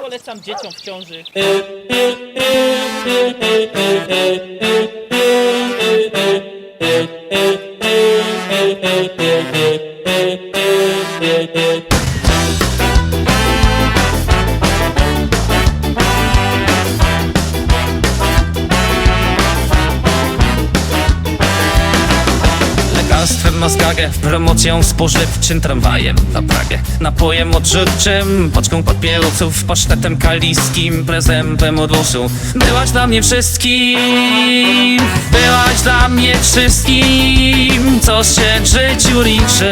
Polecam dzieciom w ciąży. Lekarstwem na skagę, promocją spożywczym tramwajem na Pragę Napojem odżywczym, paczką papierosów, pasztetem kaliskim, prezentem od losu Byłaś dla mnie wszystkim, byłaś dla mnie wszystkim. Co się w życiu liczy,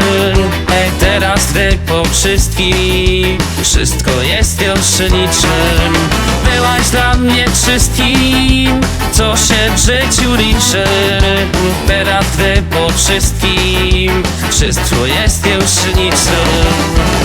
Ej, teraz gdy po wszystkim. Wszystko jest już niczym. Byłaś dla mnie wszystkim, co się w życiu liczy Teraz gdy po wszystkim. Wszystko jest już niczym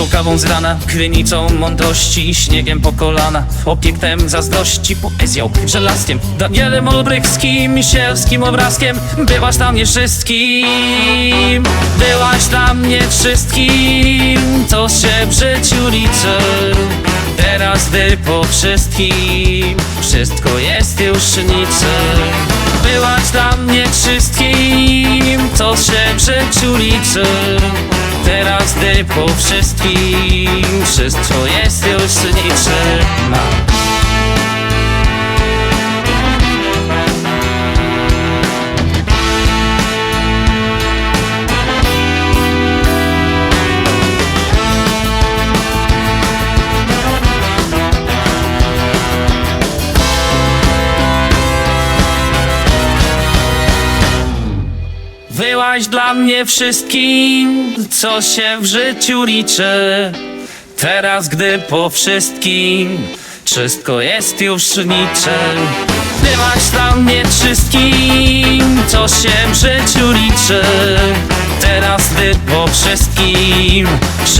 Jęczą kawą z rana, krynicą mądrości, śniegiem po kolana, obiektem zazdrości, poezją, żelazkiem, Danielem Olbrychskim, sielskim obrazkiem. Byłaś dla mnie wszystkim, byłaś dla mnie wszystkim, co się w życiu liczy. Teraz gdy po wszystkim, wszystko jest już niczym. Byłaś dla mnie wszystkim, co się w życiu liczy. Teraz gdy po wszystkim. Wszystko jest już niczym Byłaś dla mnie wszystkim, co się w życiu liczy. Teraz, gdy po wszystkim wszystko jest już niczym. Byłaś dla mnie wszystkim, co się w życiu liczy. Teraz, gdy po wszystkim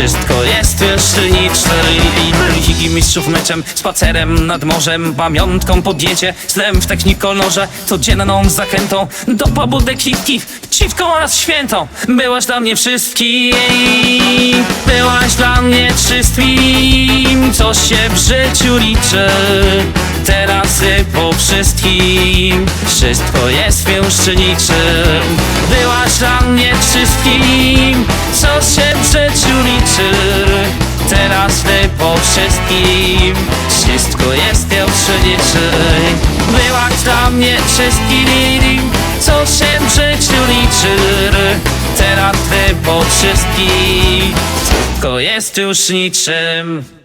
wszystko jest już niczym. Higi mistrzów meczem, spacerem nad morzem, pamiątką podjęcie, zlem w technikolorze, codzienną zachętą do pobudek chitkich, dziwką oraz świętą. Byłaś dla mnie wszystkim, byłaś dla mnie wszystkim, co się w życiu liczy. Teraz po wszystkim wszystko jest już niczym. Byłaś dla mnie wszystkim, co się w życiu liczy. Teraz ty po wszystkim Wszystko jest już niczym Byłaś dla mnie wszystkim Co się w życiu liczy. Teraz ty po wszystkim Wszystko jest już niczym